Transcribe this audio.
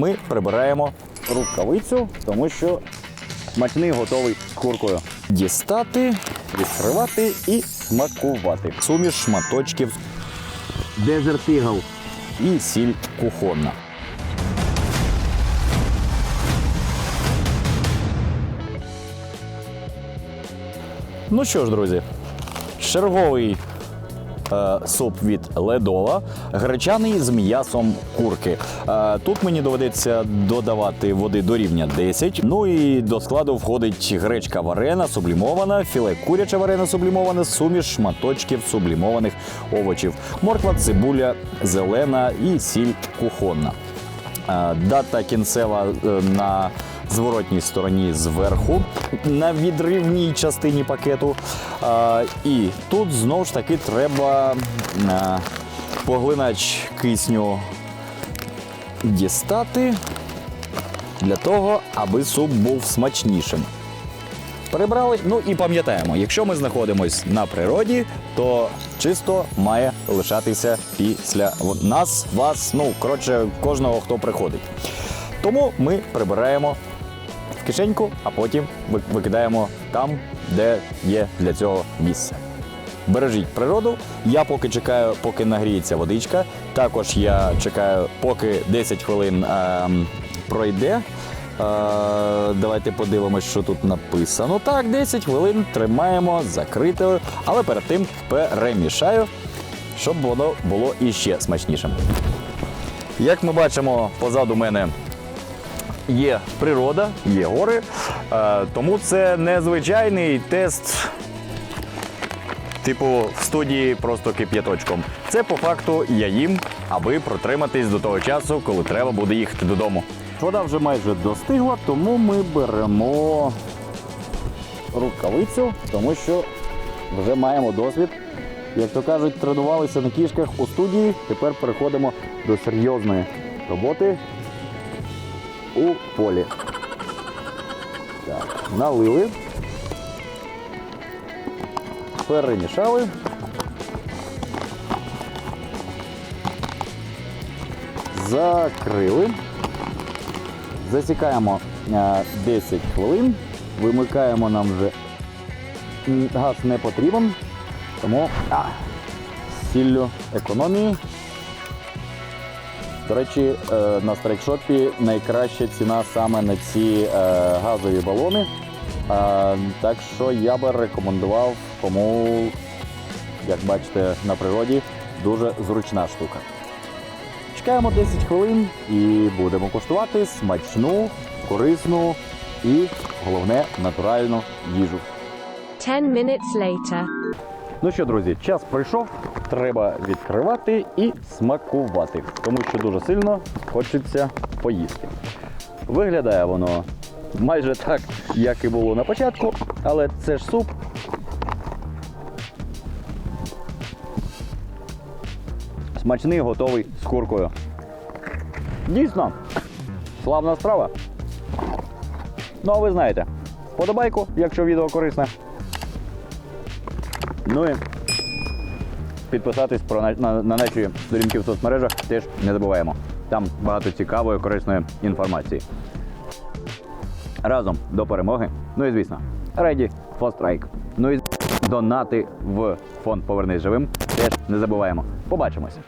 ми прибираємо рукавицю, тому що смачний готовий з куркою. Дістати, відкривати і смакувати. Суміш шматочків Дезерт Ігл. і сіль кухонна. Ну що ж, друзі, черговий суп від ледова, гречаний з м'ясом курки. Е, тут мені доведеться додавати води до рівня 10. Ну і до складу входить гречка варена, сублімована, філе куряче варене сублімоване, суміш шматочків сублімованих овочів, морква, цибуля, зелена і сіль кухонна. Е, Дата кінцева е, на зворотній стороні зверху, на відривній частині пакету. Е, І тут знову ж таки треба е, поглинач кисню дістати для того, аби суп був смачнішим. Прибрали. Ну і пам'ятаємо, якщо ми знаходимося на природі, то чисто має лишатися після нас, вас, ну коротше, кожного, хто приходить. Тому ми прибираємо в кишеньку, а потім викидаємо там, де є для цього місце. Бережіть природу. Я поки чекаю, поки нагріється водичка. Також я чекаю, поки 10 хвилин ем, пройде. Е, давайте подивимось, що тут написано. Так, 10 хвилин тримаємо закритою, але перед тим перемішаю, щоб воно було іще смачнішим. Як ми бачимо, позаду мене є природа, є гори, е, тому це незвичайний тест типу в студії просто кип'яточком. Це по факту я їм, аби протриматись до того часу, коли треба буде їхати додому. Вода вже майже достигла, тому ми беремо рукавицю, тому що вже маємо досвід. Як то кажуть, тренувалися на кішках у студії. Тепер переходимо до серйозної роботи у полі. Так, налили. Перемішали. Закрили. Засікаємо е, 10 хвилин. Вимикаємо нам вже газ не потрібен, тому а, з економії. До речі, е, на страйкшопі найкраща ціна саме на ці е, газові балони. Так що я би рекомендував, кому, як бачите, на природі дуже зручна штука. Чекаємо 10 хвилин і будемо куштувати смачну, корисну і, головне, натуральну їжу. 10 minutes later. Ну що, друзі, час пройшов. Треба відкривати і смакувати, тому що дуже сильно хочеться поїсти. Виглядає воно майже так, як і було на початку, але це ж суп. Смачний, готовий з куркою. Дійсно, славна справа. Ну, а ви знаєте, подобайку, якщо відео корисне. Ну і підписатись про на, на, на наші сторінки в соцмережах теж не забуваємо. Там багато цікавої, корисної інформації. Разом до перемоги. Ну і звісно, Ready for Strike. Ну і донати в фонд Повернись живим теж не забуваємо. Побачимось.